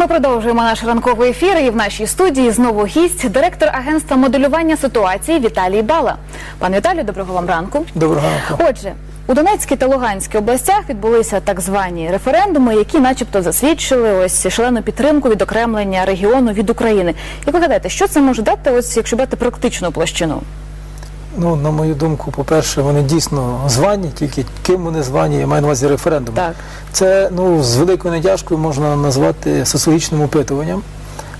Ми продовжуємо наш ранковий ефір. І в нашій студії знову гість, директор агентства моделювання ситуації Віталій Бала. Пан Віталій, доброго вам ранку. Доброго ранку. Отже, у Донецькій та Луганській областях відбулися так звані референдуми, які, начебто, засвідчили ось шалену підтримку відокремлення регіону від України. Як ви гадаєте, що це може дати, ось якщо брати практичну площину? Ну, на мою думку, по-перше, вони дійсно звані, тільки ким вони звані, я маю на увазі референдум. Так. Це ну, з великою натяжкою можна назвати соціологічним опитуванням,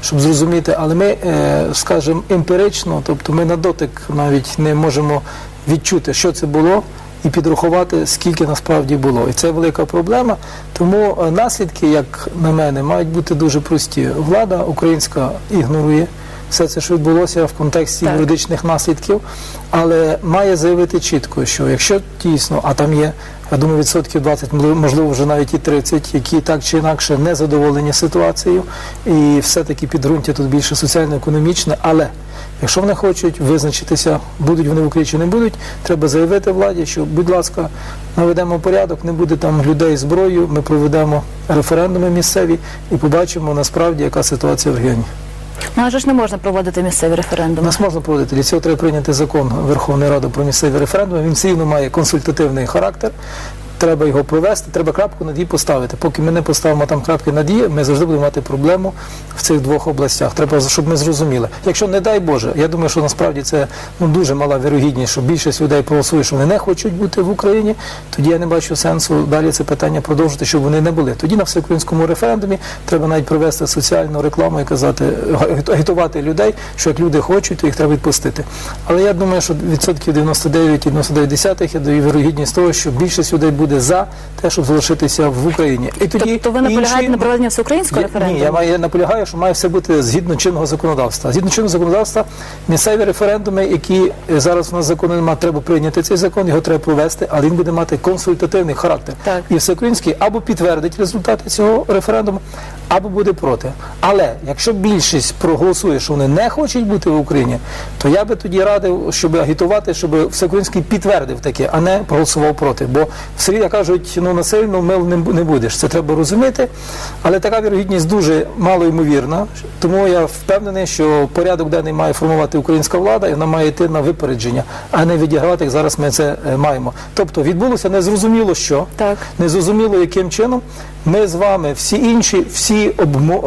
щоб зрозуміти, але ми, е, скажімо, емпірично, тобто ми на дотик навіть не можемо відчути, що це було, і підрахувати, скільки насправді було. І це велика проблема. Тому е, наслідки, як на мене, мають бути дуже прості. Влада українська ігнорує. Все це, що відбулося в контексті Так. юридичних наслідків, але має заявити чітко, що якщо дійсно, а там є, я думаю, відсотків 20, можливо, вже навіть і 30, які так чи інакше не задоволені ситуацією, і все-таки підґрунтя тут більше соціально-економічне, але якщо вони хочуть визначитися, будуть вони в Україні чи не будуть, треба заявити владі, що, будь ласка, наведемо порядок, не буде там людей зброєю, ми проведемо референдуми місцеві і побачимо насправді, яка ситуація в регіоні. Ну, адже ж не можна проводити місцеві референдуми. нас можна проводити для цього треба прийняти закон Верховної Ради про місцеві референдуми. Він все рівно має консультативний характер. Треба його провести, треба крапку над «і» поставити. Поки ми не поставимо там крапки над «і», ми завжди будемо мати проблему в цих двох областях. Треба, щоб ми зрозуміли. Якщо не дай Боже, я думаю, що насправді це ну, дуже мала вірогідність, що більшість людей проголосує, що вони не хочуть бути в Україні, тоді я не бачу сенсу далі це питання продовжити, щоб вони не були. Тоді на всеукраїнському референдумі треба навіть провести соціальну рекламу і казати, агітувати людей, що як люди хочуть, то їх треба відпустити. Але я думаю, що відсотків 99,99 я даю вірогідність того, що більшість людей буде за те, щоб залишитися в Україні. І тоді Тобто ви наполягаєте інші- на проведення всеукраїнського референдуму? Ні, я, маю- я наполягаю, що має все бути згідно чинного законодавства. Згідно чинного законодавства, місцеві референдуми, які е, зараз у нас закону немає, треба прийняти цей закон, його треба провести, але він буде мати консультативний характер. Так. І всеукраїнський або підтвердить результати цього референдуму, або буде проти. Але якщо більшість проголосує, що вони не хочуть бути в Україні, то я би тоді радив, щоб агітувати, щоб всеукраїнський підтвердив таке, а не проголосував проти. Бо все рівно кажуть, ну насильно мил не будеш. Це треба розуміти. Але така вірогідність дуже мало ймовірна. Тому я впевнений, що порядок денний має формувати українська влада, і вона має йти на випередження, а не відігравати, як зараз ми це е, маємо. Тобто відбулося незрозуміло що Так. незрозуміло яким чином. Ми з вами, всі інші, всі обмо-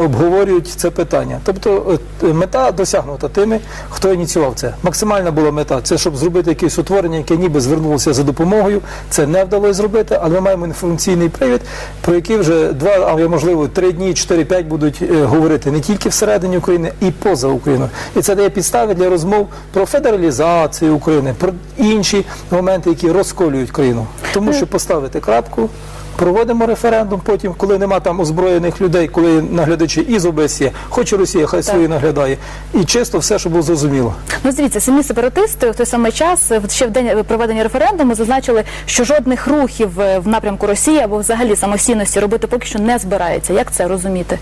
обговорюють це питання. Тобто е, мета досягнута тими, хто ініціював це. Максимальна була мета це щоб зробити якесь утворення, яке ніби звернулося за допомогою. Це не вдалося зробити, але ми маємо інформаційний привід, про який вже два, а можливо три дні, чотири-п'ять будуть е, говорити не тільки всередині України, і поза Україною. І це дає підстави для розмов про федералізацію України, про інші моменти, які розколюють країну. Тому що поставити крапку. Проводимо референдум, потім, коли нема там озброєних людей, коли наглядачі із ОБСЄ, хоче Росія, хай свої наглядає. І чисто все, щоб було зрозуміло. Ну, дивіться, самі сепаратисти в той самий час, е, ще в день проведення референдуму, зазначили, що жодних рухів е, в напрямку Росії або взагалі самостійності робити поки що не збирається. Як це розуміти?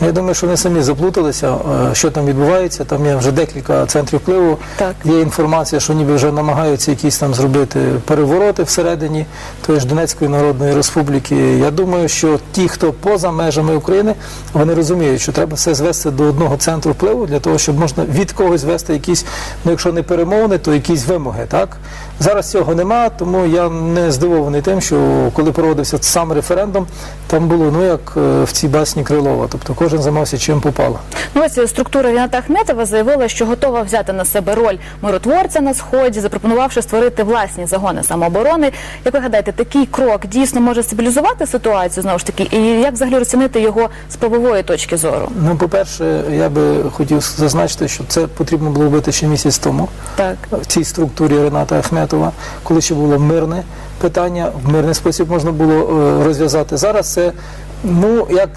Я думаю, що вони самі заплуталися, е, що там відбувається. Там є вже декілька центрів впливу. Так. Є інформація, що ніби вже намагаються якісь там зробити перевороти всередині тої ж Донецької Народної Республіки. Я думаю, що ті, хто поза межами України, вони розуміють, що треба все звести до одного центру впливу для того, щоб можна від когось вести якісь, ну якщо не перемовини, то якісь вимоги. Так зараз цього нема, тому я не здивований тим, що коли проводився сам референдум, там було ну як е, в цій басні Крилова, тобто кожен займався чим попало. Ну, ось е, структура Ріната Ахметова заявила, що готова взяти на себе роль миротворця на сході, запропонувавши створити власні загони самооборони. Як ви гадаєте, такий крок дійсно може стабілізувати ситуацію знову ж таки, і як взагалі розцінити його з правової точки зору? Ну, по-перше, я би хотів зазначити, що це потрібно було робити ще місяць тому Так. в цій структурі Рената Ахметова, коли ще було мирне питання, в мирний спосіб можна було е, розв'язати. Зараз це, ну, як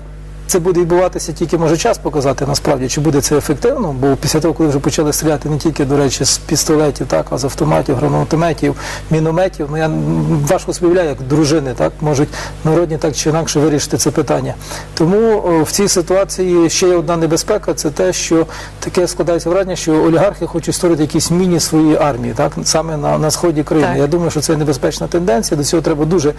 це буде відбуватися, тільки може час показати насправді, чи буде це ефективно, бо після того, коли вже почали стріляти не тільки, до речі, з пістолетів, так, а з автоматів, гранатометів, мінометів, ну я важко собі уявляю, як дружини так, можуть народні так чи інакше вирішити це питання. Тому о, в цій ситуації ще є одна небезпека, це те, що таке складається враження, що олігархи хочуть створити якісь міні свої армії, так, саме на, на сході країни. Так. Я думаю, що це небезпечна тенденція. До цього треба дуже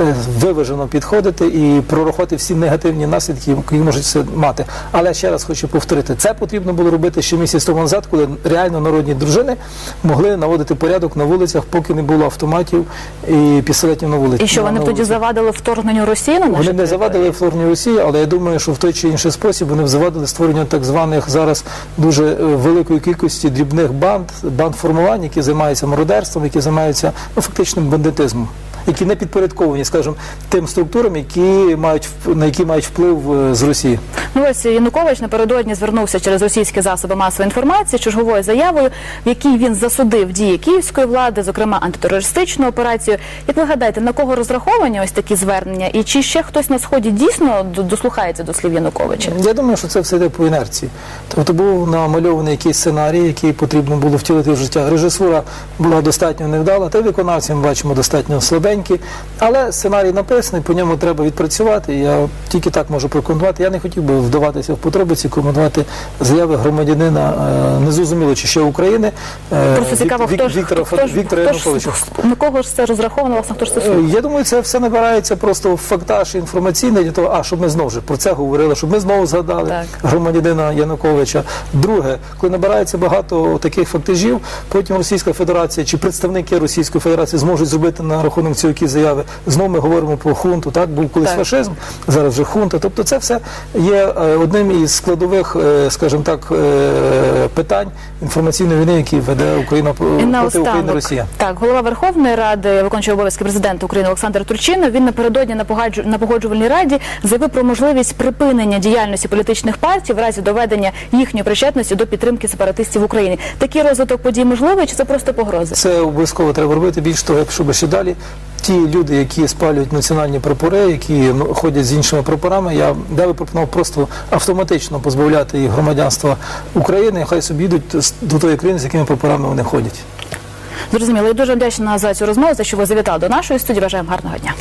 е, виважено підходити і прорахувати всі негативні наслідки які можуть це мати. Але ще раз хочу повторити, це потрібно було робити ще місяць тому назад, коли реально народні дружини могли наводити порядок на вулицях, поки не було автоматів і пістолетів на вулиці. І що вони на тоді завадили вторгненню Росії на Вони не завадили вторгненню Росії, але я думаю, що в той чи інший спосіб вони завадили створення так званих зараз дуже е, великої кількості дрібних банд, банд формувань, які займаються мародерством, які займаються ну, фактичним бандитизмом. Які не підпорядковані, скажімо, тим структурам, які мають на які мають вплив е, з Росії. Ну ось Янукович напередодні звернувся через російські засоби масової інформації черговою заявою, в якій він засудив дії київської влади, зокрема антитерористичну операцію. Як ви гадаєте, на кого розраховані ось такі звернення? І чи ще хтось на сході дійсно дослухається до слів Януковича? Я думаю, що це все йде по інерції. Тобто був намальований якийсь сценарій, який потрібно було втілити в життя. Режисура була достатньо невдала, та й виконавці бачимо достатньо слабенькі. Але сценарій написаний, по ньому треба відпрацювати. Я тільки так можу прокоментувати. Я не хотів би вдаватися в подробиці, коментувати заяви громадянина е, незрозуміло, чи ще України. е, Просто цікаво, Вік- хто ж Віктора, хто ж- Віктора хто ж- Януковича. на кого ж це розраховано, власне, хто ж це Е, слухає? Я думаю, це все набирається просто в фактаж інформаційний для того, а щоб ми знову ж про це говорили, щоб ми знову згадали Так. громадянина Януковича. Друге, коли набирається багато таких фактажів, потім Російська Федерація чи представники Російської Федерації зможуть зробити на рахунок цього які заяви. Знову ми говоримо про хунту. Так був колись Так. фашизм, зараз вже хунта. Тобто, це все є е, одним із складових, е, скажімо так, е, питань інформаційної війни, які веде Україна проти України Росія. так, голова Верховної Ради, виконуючий обов'язки президента України Олександр Турчинов, він напередодні на погоджу- на погоджувальній раді заявив про можливість припинення діяльності політичних партій в разі доведення їхньої причетності до підтримки сепаратистів в Україні. Такий розвиток подій можливий чи це просто погрози? Це обов'язково треба робити. Більш того, якщо би ще далі. Ті люди, які спалюють національні прапори, які ходять з іншими прапорами, я, я би пропонував просто автоматично позбавляти їх громадянства України, хай собі йдуть до тої країни, з якими прапорами вони ходять. Зрозуміло, і дуже вдячна за цю розмову, за що ви завітали до нашої студії. Бажаємо гарного дня.